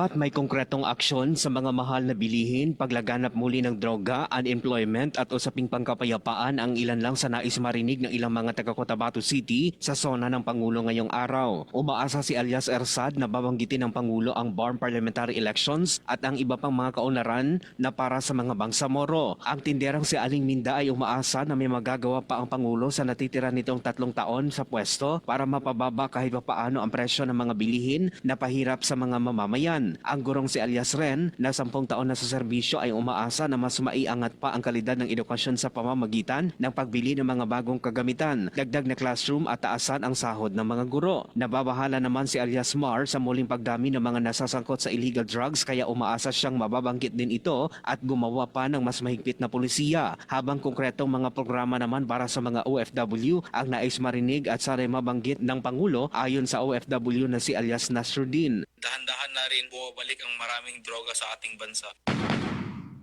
Dapat may konkretong aksyon sa mga mahal na bilihin, paglaganap muli ng droga, unemployment at usaping pangkapayapaan ang ilan lang sa nais marinig ng ilang mga taga Cotabato City sa sona ng Pangulo ngayong araw. Umaasa si alias Ersad na babanggitin ng Pangulo ang BARM parliamentary elections at ang iba pang mga kaunlaran na para sa mga bangsamoro. Ang tinderang si Aling Minda ay umaasa na may magagawa pa ang Pangulo sa natitira nitong tatlong taon sa pwesto para mapababa kahit pa paano ang presyo ng mga bilihin na pahirap sa mga mamamayan. Ang gurong si alias Ren na sampung taon na sa serbisyo ay umaasa na mas maiangat pa ang kalidad ng edukasyon sa pamamagitan ng pagbili ng mga bagong kagamitan, dagdag na classroom at taasan ang sahod ng mga guro. Nababahala naman si alias Mar sa muling pagdami ng mga nasasangkot sa illegal drugs kaya umaasa siyang mababangkit din ito at gumawa pa ng mas mahigpit na polisiya. Habang konkretong mga programa naman para sa mga OFW ang nais marinig at sana'y mabanggit ng Pangulo ayon sa OFW na si alias Nasruddin. Dahan-dahan na rin bumabalik ang maraming droga sa ating bansa.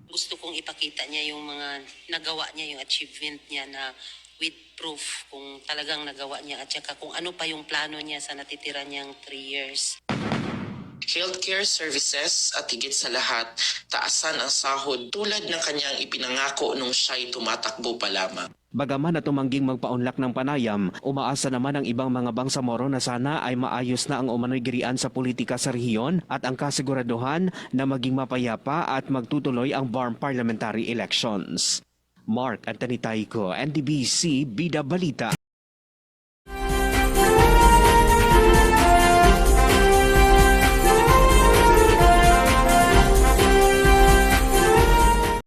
gusto kong ipakita niya yung mga nagawa niya, yung achievement niya na with proof kung talagang nagawa niya at saka kung ano pa yung plano niya sa natitira niyang three years. Healthcare services at higit sa lahat, taasan ang sahod tulad ng kanyang ipinangako nung siya'y tumatakbo pa lamang. Bagaman na tumangging magpaunlak ng panayam, umaasa naman ang ibang mga bangsamoro na sana ay maayos na ang umano'y sa politika sa rehiyon at ang kasiguraduhan na maging mapayapa at magtutuloy ang BARM parliamentary elections. Mark Anthony Taico, NDBC, Bida Balita.